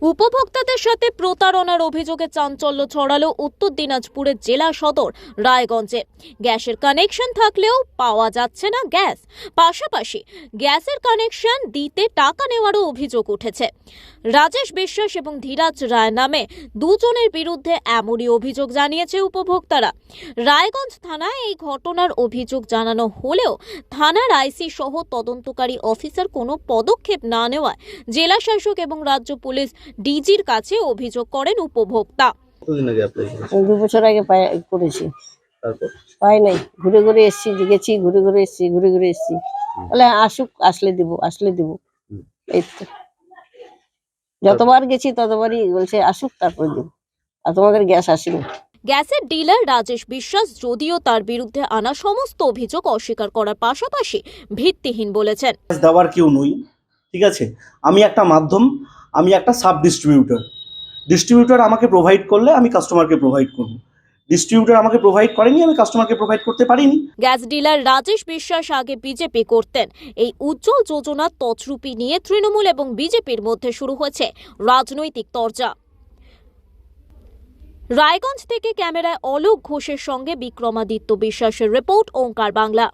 উপভোক্তাদের সাথে প্রতারণার অভিযোগে চাঞ্চল্য ছড়ালো উত্তর দিনাজপুরের জেলা সদর, রায়গঞ্জে। গ্যাসের কানেকশন থাকলেও পাওয়া যাচ্ছে না গ্যাস। পাশাপাশি গ্যাসের কানেকশন দিতে টাকা নেওয়ারও অভিযোগ উঠেছে। রাজেশ বিশ্বাস এবং ধীরাজ রায় নামে দুজনের বিরুদ্ধে এমনই অভিযোগ জানিয়েছে উপভোক্তারা। রায়গঞ্জ থানায় এই ঘটনার অভিযোগ জানানো হলেও থানার আইসি সহ তদন্তকারী অফিসার কোনো পদক্ষেপ না নেওয়ায় জেলা শাসক এবং রাজ্য পুলিশ ডিজির কাছে অভিযোগ করেন উপভোক্তা। কতদিন আগে অ্যাপ্লাই করেছেন দু বছর আগে পাই- করেছি। তারপর? পাই নাই। ঘুরে ঘুরে এসছি গেছি ঘুরে ঘুরে এসছি ঘুরে ঘুরে এসছি। বলে আসুক আসলে দিব আসলে দিব। হুম। এই তো। যতবার গেছি ততবারই বলছে আসুক তারপর দিব। আর তোমাদের গ্যাস আসেনি। গ্যাসের ডিলার রাজেশ বিশ্বাস যদিও তার বিরুদ্ধে আনা সমস্ত অভিযোগ অস্বীকার করার পাশাপাশি ভিত্তিহীন বলেছেন। গ্যাস দেওয়ার কেউ নই ঠিক আছে? আমি একটা মাধ্যম আমি একটা সাব ডিস্ট্রিবিউটর ডিস্ট্রিবিউটর আমাকে প্রোভাইড করলে আমি কাস্টমারকে প্রোভাইড করব। ডিস্ট্রিবিউটর আমাকে প্রোভাইড করেনি, আমি কাস্টমারকে প্রোভাইড করতে পারিনি। গ্যাস ডিলার রাজেশ বিশ্বাস আগে বিজেপি করতেন। এই উজ্জ্বল যোজনার তছরূপি নিয়ে তৃণমূল এবং বিজেপির মধ্যে শুরু হয়েছে রাজনৈতিক তরজা। রায়গঞ্জ থেকে ক্যামেরায় অলোক ঘোষের সঙ্গে বিক্রমাদিত্য বিশ্বাসের রিপোর্ট, ওঙ্কার বাংলা।